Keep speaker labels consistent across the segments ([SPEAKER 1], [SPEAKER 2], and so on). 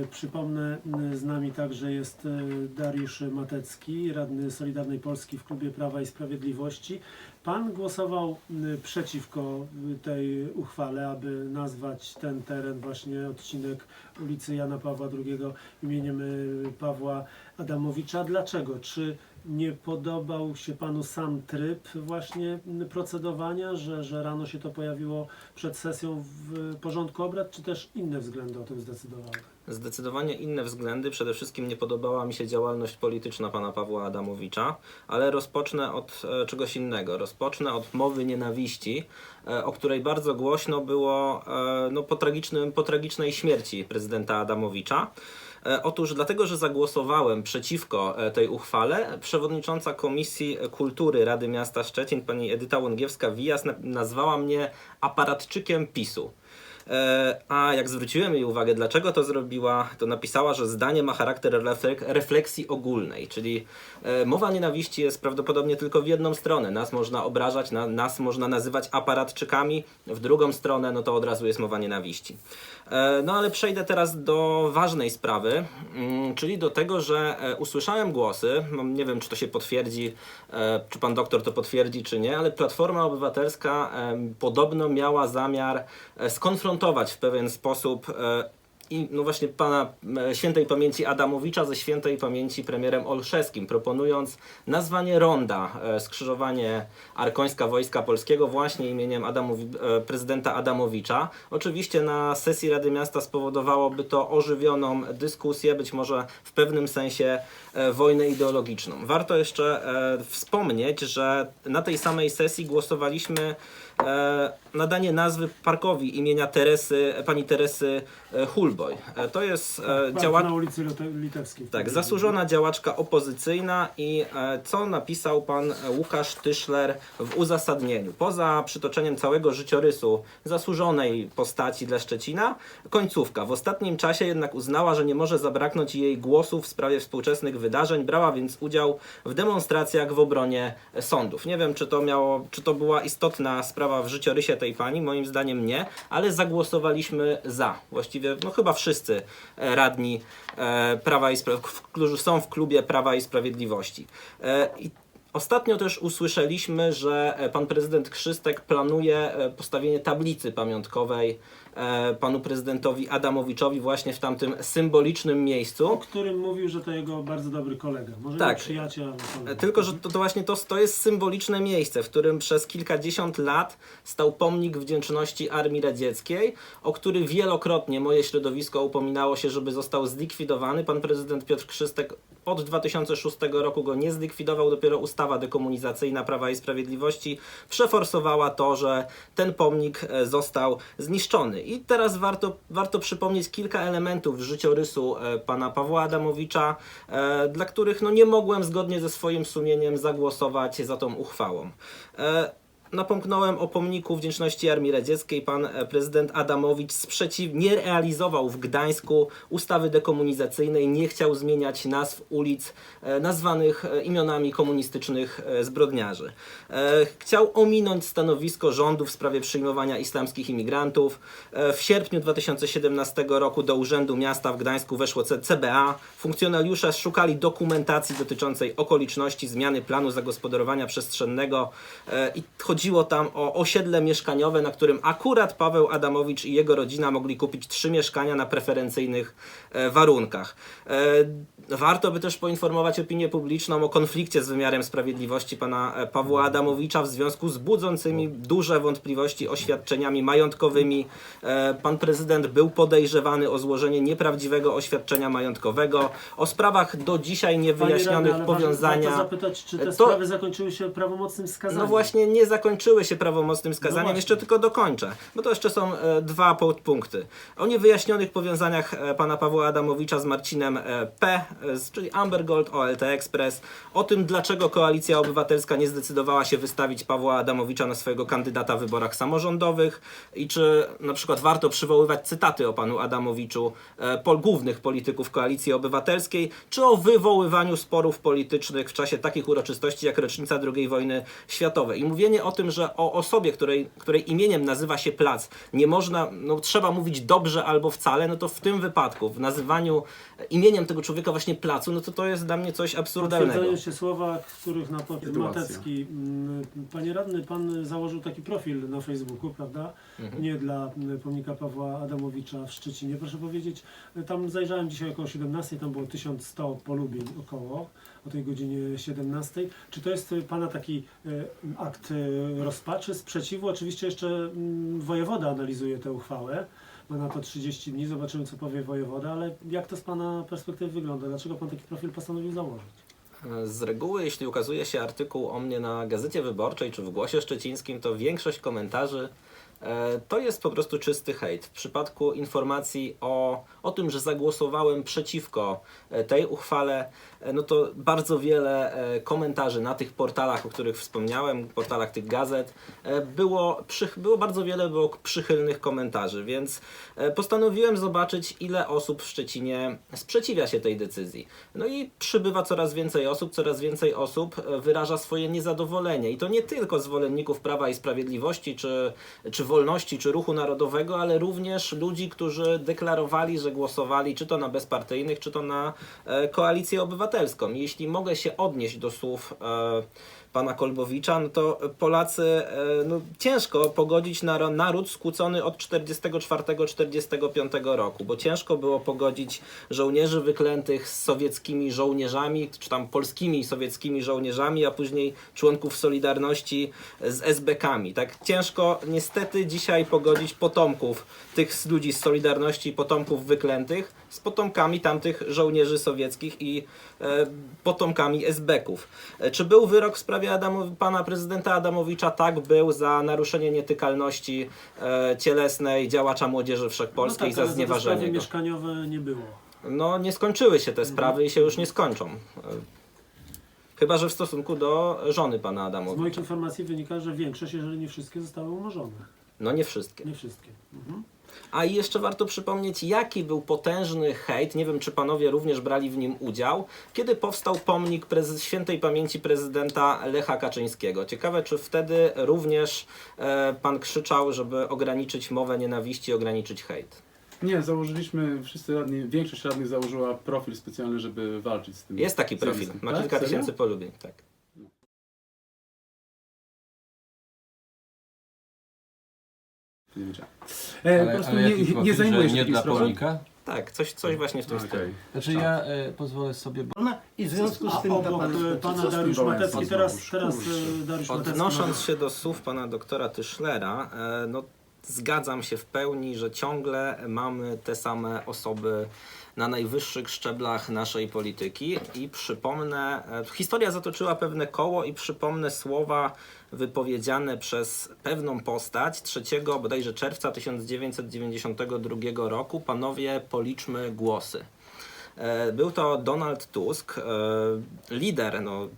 [SPEAKER 1] E, Przypomnę, z nami także jest e, Dariusz Matecki, radny Solidarnej Polski w Klubie Prawa i Sprawiedliwości. Pan głosował przeciwko tej uchwale, aby nazwać ten teren właśnie odcinek ulicy Jana Pawła II imieniem y, Pawła Adamowicza. Dlaczego? Czy nie podobał się Panu sam tryb właśnie procedowania, że, że rano się to pojawiło przed sesją w porządku obrad, czy też inne względy o tym zdecydowały?
[SPEAKER 2] Zdecydowanie inne względy. Przede wszystkim nie podobała mi się działalność polityczna pana Pawła Adamowicza, ale rozpocznę od e, czegoś innego. Rozpocznę od mowy nienawiści, e, o której bardzo głośno było e, no, po, tragicznym, po tragicznej śmierci prezydenta Adamowicza. E, Otóż dlatego, że zagłosowałem przeciwko e, tej uchwale, przewodnicząca Komisji Kultury Rady Miasta Szczecin, pani Edyta Łągiewska-Wijas, na- nazwała mnie aparatczykiem PiSu. E, A jak zwróciłem jej uwagę, dlaczego to zrobiła, to napisała, że zdanie ma charakter reflek- refleksji ogólnej, czyli mowa nienawiści jest prawdopodobnie tylko w jedną stronę. Nas można obrażać, na, nas można nazywać aparatczykami, w drugą stronę no to od razu jest mowa nienawiści. E, No ale przejdę teraz do ważnej sprawy, mm, czyli do tego, że e, usłyszałem głosy, mam- nie wiem czy to się potwierdzi, e, czy pan doktor to potwierdzi, czy nie, ale Platforma Obywatelska podobno miała zamiar skonfrontować w pewien sposób i no właśnie pana e, świętej pamięci Adamowicza ze świętej pamięci premierem Olszewskim, proponując nazwanie ronda, e, skrzyżowanie Arkońska Wojska Polskiego właśnie imieniem Adamowi, e, prezydenta Adamowicza. Oczywiście na sesji Rady Miasta spowodowałoby to ożywioną dyskusję, być może w pewnym sensie wojnę ideologiczną. Warto jeszcze wspomnieć, że na tej samej sesji głosowaliśmy nadanie nazwy parkowi imienia Teresy, pani Teresy e, Hulboj. E, To jest e, działacz...
[SPEAKER 1] na ulicy Lite- Litewskiej.
[SPEAKER 2] Tak, zasłużona działaczka opozycyjna i e, co napisał pan e, Łukasz Tyszler w uzasadnieniu. Poza przytoczeniem całego życiorysu zasłużonej postaci dla Szczecina, końcówka. W ostatnim czasie jednak uznała, że nie może zabraknąć jej głosu w sprawie współczesnych wydarzeń, brała więc udział w demonstracjach w obronie e, sądów. Nie wiem, czy to miało, czy to była istotna sprawa w życiorysie tej pani, moim zdaniem nie, ale zagłosowaliśmy za. Właściwie, no chyba wszyscy e, radni e, Prawa i Spra- w- którzy są w klubie Prawa i Sprawiedliwości. E, I Ostatnio też usłyszeliśmy, że e, pan prezydent Krzystek planuje e, postawienie tablicy pamiątkowej e, panu prezydentowi Adamowiczowi właśnie w tamtym symbolicznym
[SPEAKER 1] O
[SPEAKER 2] miejscu.
[SPEAKER 1] którym mówił, że to jego bardzo dobry kolega. Może
[SPEAKER 2] Tak.
[SPEAKER 1] przyjaciel, kolega.
[SPEAKER 2] Tylko, że to, to właśnie to, to jest symboliczne miejsce, w którym przez kilkadziesiąt lat stał pomnik wdzięczności Armii Radzieckiej, o który wielokrotnie moje środowisko upominało się, żeby został zlikwidowany. Pan prezydent Piotr Krzystek od 2006 roku go nie zlikwidował, dopiero ustawa dekomunizacyjna Prawa i Sprawiedliwości przeforsowała to, że ten pomnik e, został zniszczony. I teraz warto, warto przypomnieć kilka elementów życiorysu e, pana Pawła Adamowicza, e, dla których no, nie mogłem zgodnie ze swoim sumieniem zagłosować za tą uchwałą. Napomknąłem o pomniku wdzięczności Armii Radzieckiej. Pan e, prezydent Adamowicz sprzeciw nie realizował w Gdańsku ustawy dekomunizacyjnej, nie chciał zmieniać nazw ulic e, nazwanych e, imionami komunistycznych zbrodniarzy. Chciał ominąć stanowisko rządu w sprawie przyjmowania islamskich imigrantów. W sierpniu 2017 roku do Urzędu Miasta w Gdańsku weszło CBA. Funkcjonariusze szukali dokumentacji dotyczącej okoliczności zmiany planu zagospodarowania przestrzennego i chodziło tam o osiedle mieszkaniowe, na którym akurat Paweł Adamowicz i jego rodzina mogli kupić trzy mieszkania na preferencyjnych e, warunkach. E, Warto by też poinformować opinię publiczną o konflikcie z wymiarem sprawiedliwości pana e, Pawła Adamowicza w związku z budzącymi duże wątpliwości oświadczeniami majątkowymi. Pan prezydent był podejrzewany o złożenie nieprawdziwego oświadczenia majątkowego, o sprawach do dzisiaj niewyjaśnionych
[SPEAKER 1] radny,
[SPEAKER 2] powiązania.
[SPEAKER 1] Warto zapytać, czy te
[SPEAKER 2] To-
[SPEAKER 1] sprawy zakończyły się prawomocnym skazaniem.
[SPEAKER 2] No właśnie nie zakończyły się prawomocnym skazaniem,
[SPEAKER 1] właśnie.
[SPEAKER 2] jeszcze tylko dokończę, bo to jeszcze są e, dwa podpunkty. O niewyjaśnionych powiązaniach e, pana Pawła Adamowicza z Marcinem e, P., e, z- czyli Amber Gold, OLT Express, o tym dlaczego Koalicja Obywatelska nie zdecydowała się wystawić Pawła Adamowicza na swojego kandydata w wyborach samorządowych i czy na przykład warto przywoływać cytaty o panu Adamowiczu e, pol, głównych polityków Koalicji Obywatelskiej, czy o wywoływaniu sporów politycznych w czasie takich uroczystości jak rocznica II wojny światowej. I mówienie o tym tym, że o osobie, której, której imieniem nazywa się plac, nie można, no trzeba mówić dobrze albo wcale, no to w tym wypadku, w nazywaniu imieniem tego człowieka właśnie placu, no to to jest dla mnie coś absurdalnego.
[SPEAKER 1] Potwierdzają się słowa, których na to
[SPEAKER 3] Sytuacja.
[SPEAKER 1] Matecki. mm, Panie radny, pan założył taki profil na Facebooku, prawda? Nie dla mm, pomnika Pawła Adamowicza w Szczecinie. Proszę powiedzieć, tam zajrzałem dzisiaj około 17, tam było 1100 polubień około o tej godzinie 17. Czy to jest y, pana taki y, akt y, rozpaczy, sprzeciwu? Oczywiście jeszcze mm, wojewoda analizuje tę uchwałę. Ma na to 30 dni, zobaczymy co powie wojewoda, ale jak to z pana perspektywy wygląda? Dlaczego pan taki profil postanowił założyć?
[SPEAKER 2] Z reguły, jeśli ukazuje się artykuł o mnie na Gazecie Wyborczej czy w Głosie Szczecińskim, to większość komentarzy to jest po prostu czysty hejt. W przypadku informacji o, o tym, że zagłosowałem przeciwko e, tej uchwale, e, no to bardzo wiele e, komentarzy na tych portalach, o których wspomniałem, portalach tych gazet, e, było, było bardzo wiele było przychylnych komentarzy, więc e, postanowiłem zobaczyć, ile osób w Szczecinie sprzeciwia się tej decyzji. No i przybywa coraz więcej osób, coraz więcej osób e, wyraża swoje niezadowolenie. I to nie tylko zwolenników Prawa i Sprawiedliwości, czy, czy wolności, czy ruchu narodowego, ale również ludzi, którzy deklarowali, że głosowali czy to na bezpartyjnych, czy to na e, koalicję obywatelską. Jeśli mogę się odnieść do słów e, pana Kolbowicza, no to Polacy e, no, ciężko pogodzić na, naród skłócony od 44-45 roku, bo ciężko było pogodzić żołnierzy wyklętych z sowieckimi żołnierzami, czy tam polskimi sowieckimi żołnierzami, a później członków Solidarności z SB-kami. Tak ciężko niestety dzisiaj pogodzić potomków tych ludzi z Solidarności, potomków wyklętych z potomkami tamtych żołnierzy sowieckich i e, potomkami SB-ków. E, Czy był wyrok w sprawie Adamow- pana prezydenta Adamowicza? Tak, był za naruszenie nietykalności e, cielesnej działacza młodzieży wszechpolskiej
[SPEAKER 1] no tak,
[SPEAKER 2] za znieważenie go.
[SPEAKER 1] mieszkaniowe nie było.
[SPEAKER 2] No, nie skończyły się te sprawy i się już nie skończą. E, Chyba, że w stosunku do żony pana
[SPEAKER 1] Z moich
[SPEAKER 2] Adamowicza.
[SPEAKER 1] informacji wynika, że większość, jeżeli nie wszystkie, zostały umorzone.
[SPEAKER 2] No nie wszystkie.
[SPEAKER 1] Nie wszystkie. Mhm.
[SPEAKER 2] A i jeszcze warto przypomnieć, jaki był potężny hejt, nie wiem czy panowie również brali w nim udział, kiedy powstał pomnik świętej pamięci prezydenta Lecha Kaczyńskiego. Ciekawe, czy wtedy również e, pan krzyczał, żeby ograniczyć mowę nienawiści, ograniczyć hejt.
[SPEAKER 3] Nie, założyliśmy, wszyscy radni, większość radnych założyła profil specjalny, żeby walczyć z tym.
[SPEAKER 2] Jest taki profil,
[SPEAKER 3] zjawiskiem.
[SPEAKER 2] ma
[SPEAKER 3] Tak?
[SPEAKER 2] kilka
[SPEAKER 3] Serio?
[SPEAKER 2] tysięcy polubień. Tak.
[SPEAKER 3] Nie wiedziałem. E, po
[SPEAKER 4] Ale,
[SPEAKER 3] prostu
[SPEAKER 4] ale
[SPEAKER 3] nie,
[SPEAKER 4] jaki
[SPEAKER 3] nie,
[SPEAKER 4] że
[SPEAKER 3] się
[SPEAKER 4] nie dla
[SPEAKER 3] sprawą.
[SPEAKER 4] Polnika?
[SPEAKER 2] Tak, coś, coś właśnie w tym stylu.
[SPEAKER 4] Znaczy ja e, pozwolę sobie, bo
[SPEAKER 5] i w związku z
[SPEAKER 1] A
[SPEAKER 5] tym ta
[SPEAKER 1] obok e, pana Dariusz Matecki, teraz, teraz e, Dariusz Matecki.
[SPEAKER 2] Odnosząc się do słów pana doktora Tyszlera, e, no zgadzam się w pełni, że ciągle mamy te same osoby na najwyższych szczeblach naszej polityki i przypomnę, e, historia zatoczyła pewne koło i przypomnę słowa wypowiedziane przez pewną postać 3 bodajże czerwca 1992 roku. Panowie, policzmy głosy. E, Był to Donald Tusk, e, lider, no,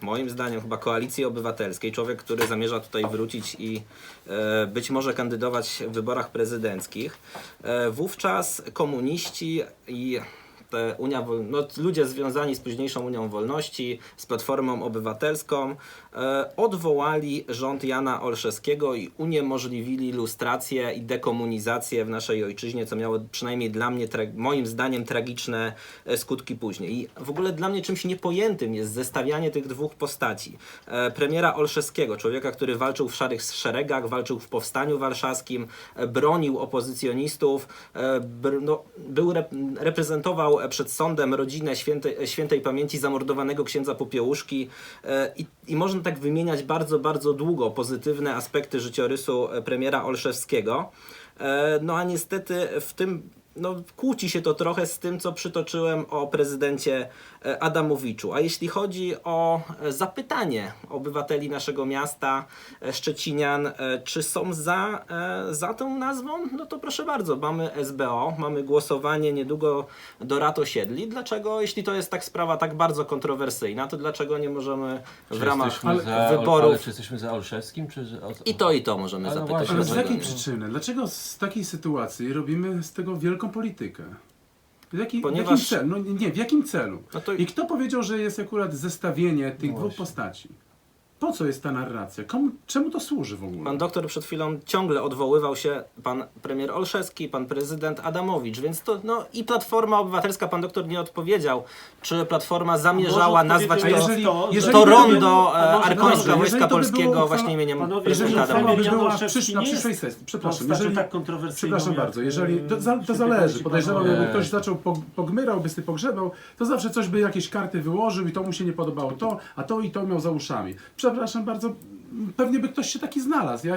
[SPEAKER 2] moim zdaniem chyba koalicji obywatelskiej, człowiek, który zamierza tutaj wrócić i e, być może kandydować w wyborach prezydenckich. E, wówczas komuniści i Unia, Wol- no, ludzie związani z późniejszą Unią Wolności, z Platformą Obywatelską, e, odwołali rząd Jana Olszewskiego i uniemożliwili lustrację i dekomunizację w naszej ojczyźnie, co miało przynajmniej dla mnie, moim zdaniem, tragiczne e, skutki później. I w ogóle dla mnie czymś niepojętym jest zestawianie tych dwóch postaci. E, premiera Olszewskiego, człowieka, który walczył w szarych szeregach, walczył w Powstaniu Warszawskim, bronił opozycjonistów, no, był rep- reprezentował e, przed sądem rodzinę świętej, świętej pamięci zamordowanego księdza Popiełuszki e, i, i można tak wymieniać bardzo, bardzo długo pozytywne aspekty życiorysu e, premiera Olszewskiego. E, No a niestety w tym no, kłóci się to trochę z tym, co przytoczyłem o prezydencie e, Adamowiczu. A jeśli chodzi o e, zapytanie obywateli naszego miasta, e, Szczecinian, czy są za, za tą nazwą, no to proszę bardzo, mamy SBO, mamy głosowanie niedługo do rad osiedli. Dlaczego, jeśli to jest tak sprawa tak bardzo kontrowersyjna, to dlaczego nie możemy w ramach
[SPEAKER 4] jesteśmy za,
[SPEAKER 2] wyborów
[SPEAKER 4] ale czy jesteśmy za Olszewskim, czy... o-
[SPEAKER 2] i to i to możemy
[SPEAKER 4] Ale
[SPEAKER 2] zapytać.
[SPEAKER 4] właśnie,
[SPEAKER 3] Ale z jakiej przyczyny? Dlaczego z takiej sytuacji robimy z tego wielką politykę? W, jaki,
[SPEAKER 2] Ponieważ-
[SPEAKER 3] w jakim celu? No nie, w jakim celu?
[SPEAKER 2] No to-
[SPEAKER 3] I kto powiedział, że jest akurat zestawienie tych
[SPEAKER 4] No
[SPEAKER 3] dwóch postaci? Po co jest ta narracja? Komu, czemu to służy w ogóle?
[SPEAKER 2] Pan doktor przed chwilą ciągle odwoływał się pan premier Olszewski, pan prezydent Adamowicz, więc to no i Platforma Obywatelska, pan doktor nie odpowiedział, czy Platforma zamierzała nazwać to,
[SPEAKER 3] jeżeli-
[SPEAKER 1] to,
[SPEAKER 3] jeżeli
[SPEAKER 2] to rondo e, Arkońska
[SPEAKER 3] jeżeli
[SPEAKER 2] Wojska Polskiego
[SPEAKER 3] uchwała-
[SPEAKER 2] właśnie imieniem
[SPEAKER 1] Panowie,
[SPEAKER 3] Jeżeli
[SPEAKER 2] prezydenta
[SPEAKER 3] uchwała by
[SPEAKER 2] Adamowicza.
[SPEAKER 3] była przysz, na przyszłej sesji, przepraszam, jeżeli,
[SPEAKER 1] tak
[SPEAKER 3] przepraszam
[SPEAKER 1] jak,
[SPEAKER 3] bardzo, jeżeli, to, za, to zależy, podejrzewam, jakby ktoś zaczął pog- pogmyrał, by sobie pogrzebał, to zawsze coś by jakieś karty wyłożył i to mu się nie podobało to, a to i to miał za uszami. Przepraszam bardzo, pewnie by ktoś się taki znalazł. Ja